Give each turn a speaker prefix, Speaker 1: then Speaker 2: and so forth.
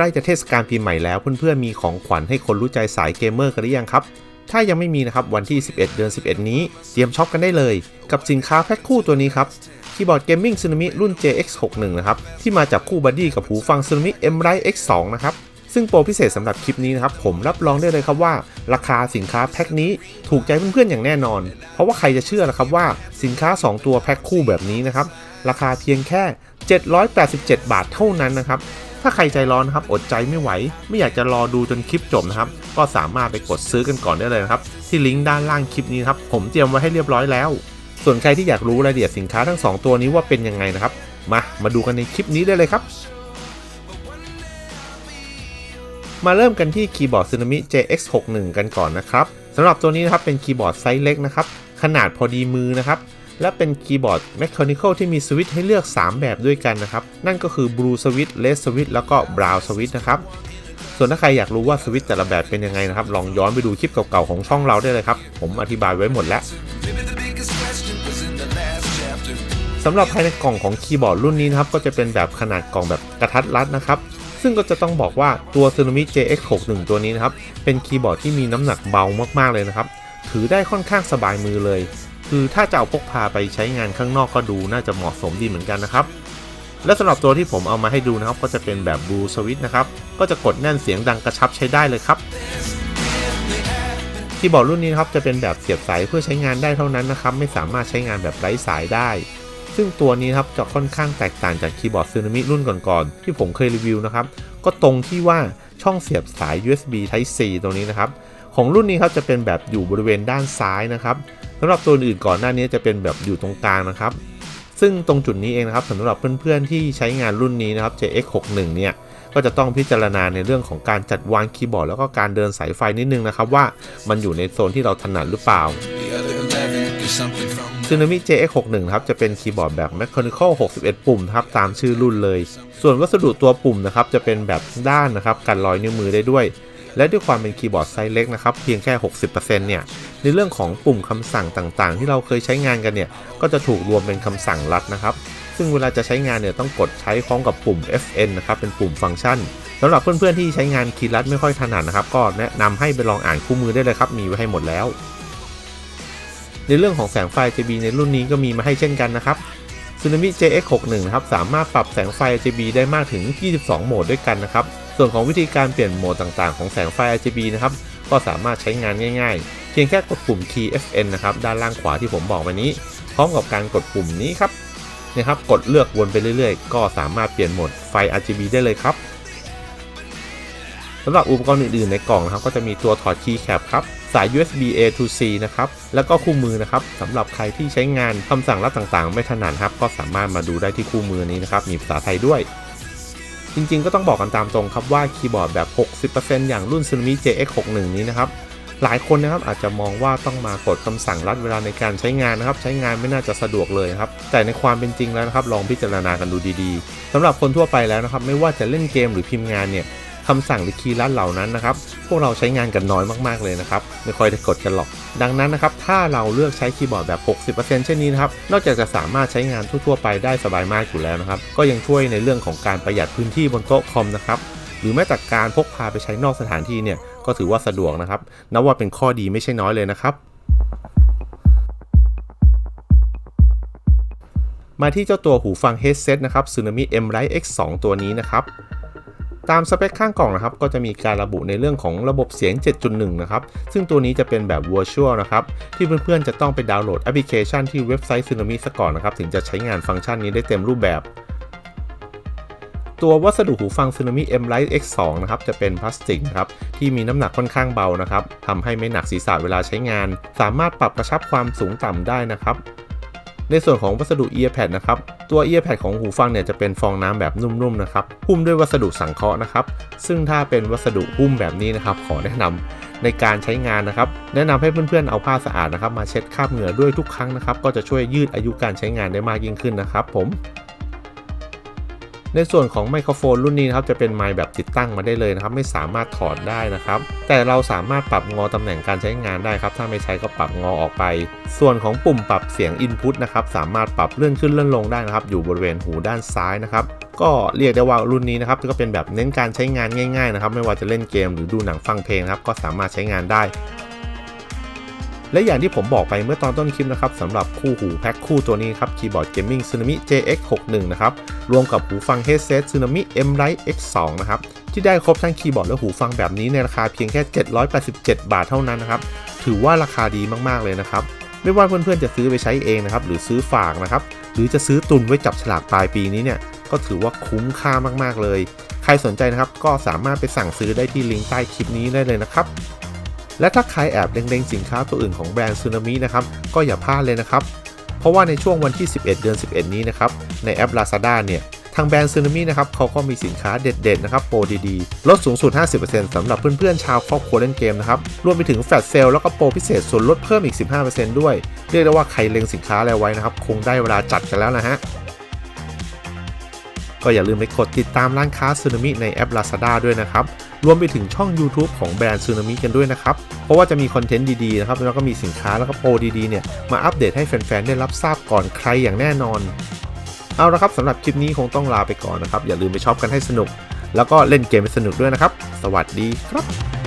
Speaker 1: ล้จะเทศกาลปีใหม่แล้วเพื่อนๆมีของขวัญให้คนรู้ใจสายเกมเมอร์กันหรือยังครับ ถ้ายังไม่มีนะครับวันที่ 11 เดือน 11 นี้เตรียมช็อปกันได้เลย กับสินค้าแพ็คคู่ตัวนี้ครับคีย์บอร์ดเกมมิ่ง Tsunami รุ่น JX61 นะครับที่มาจากคู่บัดดี้กับหูฟัง Tsunami M Lite X2 นะครับซึ่งโปรพิเศษสำหรับคลิปนี้นะครับ ผมรับรองได้เลยครับว่า ราคาสินค้าแพ็คนี้ถูกใจเพื่อนๆอย่างแน่นอน เพราะว่าใครจะเชื่อล่ะครับว่าสินค้า 2 ตัวแพ็คคู่แบบนี้นะครับ ราคาเพียงแค่ 787 บาทเท่านั้นนะครับ ถ้าใครใจร้อนนะครับอดใจไม่ไหว ไม่อยากจะรอดูจนคลิปจบนะครับ ก็สามารถไปกดซื้อกันก่อนได้เลยนะครับ ที่ลิงก์ด้านล่างคลิปนี้ครับผมเตรียมไว้ให้เรียบร้อยแล้ว ส่วนใครที่อยากรู้รายละเอียดสินค้าทั้ง 2 ตัวนี้ว่าเป็นยังไงนะครับ มามาดูกันในคลิปนี้ได้เลยครับ มาเริ่มกันที่คีย์บอร์ด Tsunami JX61 กันก่อนนะครับสำหรับตัวนี้นะครับเป็นคีย์บอร์ดไซส์เล็กนะครับขนาดพอดีมือนะครับ และเป็นคีย์บอร์ด Mechanical ที่มีสวิตช์ให้เลือก 3 แบบด้วยกันนะครับ นั่นก็คือ Blue Switch Red Switch แล้วก็ Brown Switch นะครับ ส่วนถ้าใครอยากรู้ว่าสวิตช์แต่ละแบบเป็นยังไงนะครับ ลองย้อนไปดูคลิปเก่าๆของช่องเราได้เลยครับ ผมอธิบายไว้หมดแล้วสำหรับภายในกล่องของคีย์บอร์ดรุ่นนี้นะครับ ก็จะเป็นแบบขนาดกล่องแบบกระทัดรัดนะครับซึ่งก็จะต้องบอกว่าตัว s u n a m i JX61 ตัวนี้นะครับ เป็นคีย์บอร์ดที่มีน้ำหนักเบามากๆเลยนะครับ ถือได้ค่อนข้างสบายมือเลย คือถ้าจะเอาพกพาไปใช้งานข้างนอกก็ดูน่าจะเหมาะสมดีเหมือนกันนะครับ และสำหรับตัวที่ผมเอามาให้ดูนะครับ ก็จะเป็นแบบ Blue Switch นะครับ ก็จะกดแน่นเสียงดังกระชับใช้ได้เลยครับคีย์บอร์ดรุ่นนี้นครับจะเป็นแบบเสียบสายเพื่อใช้งานได้เท่านั้นนะครับ ไม่สามารถใช้งานแบบไร้สายได้ ซึ่งตัวนี้ครับจะค่อนข้างแตกต่างจากคีย์บอร์ด Tsunami รุ่นก่อนๆที่ผมเคยรีวิวนะครับ ก็ตรงที่ว่าช่องเสียบสาย USB Type C ตรงนี้นะครับ ของรุ่นนี้ครับจะเป็นแบบอยู่บริเวณด้านซ้ายนะครับ สำหรับตัวอื่นก่อนหน้านี้จะเป็นแบบอยู่ตรงกลางนะครับ ซึ่งตรงจุดนี้เองนะครับสำหรับเพื่อนๆที่ใช้งานรุ่นนี้นะครับ JX61 เนี่ยก็จะต้องพิจารณาในเรื่องของการจัดวางคีย์บอร์ดแล้วก็การเดินสายไฟนิดนึงนะครับ ว่ามันอยู่ในโซนที่เราถนัดหรือเปล่า
Speaker 2: The other 11 is something from
Speaker 1: Tsunami JX61 ครับจะเป็นคีย์บอร์ดแบบ Mechanical 61 ปุ่มครับตามชื่อรุ่นเลย ส่วนวัสดุตัวปุ่มนะครับจะเป็นแบบด้านนะครับกันรอยนิ้วมือได้ด้วย และด้วยความเป็นคีย์บอร์ดไซส์เล็กนะครับเพียงแค่ 60%เนี่ย ในเรื่องของปุ่มคำสั่งต่างๆ ที่เราเคยใช้งานกันเนี่ย ก็จะถูกรวมเป็นคำสั่งลัดนะครับ ซึ่งเวลาจะใช้งานเนี่ยต้องกดใช้พร้อมกับปุ่ม FN นะครับ เป็นปุ่มฟังก์ชันสำหรับเพื่อนๆที่ใช้งานคีย์ลัดไม่ค่อยถนัดนะครับ ก็แนะนำให้ไปลองอ่านคู่มือได้เลยครับ มีไว้ให้หมดแล้ว ในเรื่องของแสงไฟ RGB ในรุ่นนี้ก็มีมาให้เช่นกันนะครับ Tsunami JX61 นะครับสามารถปรับแสงไฟ RGB ได้มากถึง 22 โหมดด้วยกันนะครับ ส่วนของวิธีการเปลี่ยนโหมดต่างๆ ของแสงไฟ RGB นะครับ ก็สามารถใช้งานง่าย ๆ เพียงแค่กดปุ่ม Key FN นะครับด้านล่างขวาที่ผมบอกไปนี้ พร้อมกับการกดปุ่มนี้ครับนะครับกดเลือกวนไปเรื่อยๆ ก็สามารถเปลี่ยนโหมดไฟ RGB ได้เลยครับสำหรับอุปกรณ์อื่นๆในกล่องนะครับก็จะมีตัวถอดคีย์แคปครับสาย USB A to C นะครับ แล้วก็คู่มือนะครับสำหรับใครที่ใช้งานคำสั่งลัดต่างๆ ไม่ถนัดครับ ก็สามารถมาดูได้ที่คู่มือนี้นะครับ มีภาษาไทยด้วย จริงๆ ก็ต้องบอกกันตามตรงครับว่าคีย์บอร์ดแบบ 60%อย่างรุ่น Tsunami JX61 นี้นะครับ หลายคนนะครับอาจจะมองว่าต้องมากดคำสั่งลัดเวลาในการใช้งานนะครับ ใช้งานไม่น่าจะสะดวกเลยครับ แต่ในความเป็นจริงแล้วนะครับ ลองพิจารณากันดูดีๆสำหรับคนทั่วไปแล้วนะครับ ไม่ว่าจะเล่นเกมหรือพิมพ์งานเนี่ยคำสั่งหรือคีย์ลัดเหล่านั้นนะครับ พวกเราใช้งานกันน้อยมากๆเลยนะครับ ไม่ค่อยได้กดกันหรอก ดังนั้นนะครับ ถ้าเราเลือกใช้คีย์บอร์ดแบบ 60%เช่นนี้นะครับ นอกจากจะสามารถใช้งานทั่วๆไปได้สบายมากอยู่แล้วนะครับ ก็ยังช่วยในเรื่องของการประหยัดพื้นที่บนโต๊ะคอมนะครับ หรือแม้แต่การพกพาไปใช้นอกสถานที่เนี่ยก็ถือว่าสะดวกนะครับนับว่าเป็นข้อดีไม่ใช่น้อยเลยนะครับ มาที่เจ้าตัวหูฟัง headset นะครับ Tsunami M Lite X2 ตัวนี้นะครับตามสเปคข้างกล่องนะครับก็จะมีการระบุในเรื่องของระบบเสียง 7.1 นะครับ ซึ่งตัวนี้จะเป็นแบบ virtual นะครับ ที่เพื่อนๆ จะต้องไปดาวน์โหลดแอปพลิเคชันที่เว็บไซต์ Tsunami ซะก่อนนะครับ ถึงจะใช้งานฟังก์ชันนี้ได้เต็มรูปแบบ ตัววัสดุหูฟัง Tsunami M Light X2 นะครับจะเป็นพลาสติกนะครับที่มีน้ำหนักค่อนข้างเบานะครับทำให้ไม่หนักศีรษะเวลาใช้งาน สามารถปรับกระชับความสูงต่ำได้นะครับในส่วนของวัสดุ earpad นะครับ ตัว earpad ของหูฟังเนี่ยจะเป็นฟองน้ำแบบนุ่มๆนะครับ หุ้มด้วยวัสดุสังเคราะห์นะครับ ซึ่งถ้าเป็นวัสดุหุ้มแบบนี้นะครับ ขอแนะนำในการใช้งานนะครับ แนะนำให้เพื่อนๆเอาผ้าสะอาดนะครับ มาเช็ดคราบเหงื่อด้วยทุกครั้งนะครับ ก็จะช่วยยืดอายุการใช้งานได้มากยิ่งขึ้นนะครับผม ในส่วนของไมโครโฟนรุ่นนี้นะครับจะเป็นไมค์แบบติดตั้งมาได้เลยนะครับ ไม่สามารถถอดได้นะครับ แต่เราสามารถปรับงอตำแหน่งการใช้งานได้ครับ ถ้าไม่ใช้ก็ปรับงอออกไป ส่วนของปุ่มปรับเสียง Input นะครับสามารถปรับเลื่อนขึ้นเลื่อนลงได้นะครับ อยู่บริเวณหูด้านซ้ายนะครับก็เรียกได้ว่ารุ่นนี้นะครับก็เป็นแบบเน้นการใช้งานง่ายๆนะครับ ไม่ว่าจะเล่นเกมหรือดูหนังฟังเพลงนะครับ ก็สามารถใช้งานได้ และอย่างที่ผมบอกไปเมื่อตอนต้นคลิปนะครับสำหรับคู่หูแพ็คคู่ตัวนี้ครับคีย์บอร์ดเกมมิ่ง Tsunami JX61 นะครับรวมกับหูฟัง headset Tsunami M Lite X2 นะครับที่ได้ครบทั้งคีย์บอร์ดและหูฟังแบบนี้ในราคาเพียงแค่ 787 บาทเท่านั้นนะครับถือว่าราคาดีมากๆเลยนะครับไม่ว่าเพื่อนๆจะซื้อไปใช้เองนะครับหรือซื้อฝากนะครับหรือจะซื้อตุนไว้จับฉลากปลายปีนี้เนี่ยก็ถือว่าคุ้มค่ามากๆเลย ใครสนใจนะครับก็สามารถไปสั่งซื้อได้ที่ลิงก์ใต้คลิปนี้ได้เลยนะครับ และถ้าใครแอบเล็งๆสินค้าตัวอื่นของแบรนด์ซูนามินะครับก็อย่าพลาดเลยนะครับ เพราะว่าในช่วงวันที่ 11 เดือน 11 นี้นะครับในแอป Lazada เนี่ยทางแบรนด์ซูนามินะครับเขาก็มีสินค้าเด็ดๆนะครับโปรดีๆ ลดสูงสุด 50%สำหรับเพื่อนๆ ชาวครอบครัวเล่นเกมนะครับ รวมไปถึงแฟลชเซลแล้วก็โปรพิเศษส่วนลดเพิ่มอีก 15%ด้วย เรียกได้ว่าใครเล็งสินค้าอะไรไว้นะครับ คงได้เวลาจัดกันแล้วนะฮะ ก็อย่าลืมไปกดติดตามร้านค้าซูนามิในแอป Lazada ด้วยนะครับ รวมไปถึงช่อง YouTube ของแบรนด์ซูนามิกันด้วยนะครับ เพราะว่าจะมีคอนเทนต์ดีๆนะครับแล้วก็มีสินค้าแล้วก็โปรดีๆเนี่ยมาอัปเดตให้แฟนๆได้รับทราบก่อนใครอย่างแน่นอน เอาละครับสำหรับคลิปนี้คงต้องลาไปก่อนนะครับอย่าลืมไปช็อปกันให้สนุก แล้วก็เล่นเกมให้สนุกด้วยนะครับ สวัสดีครับ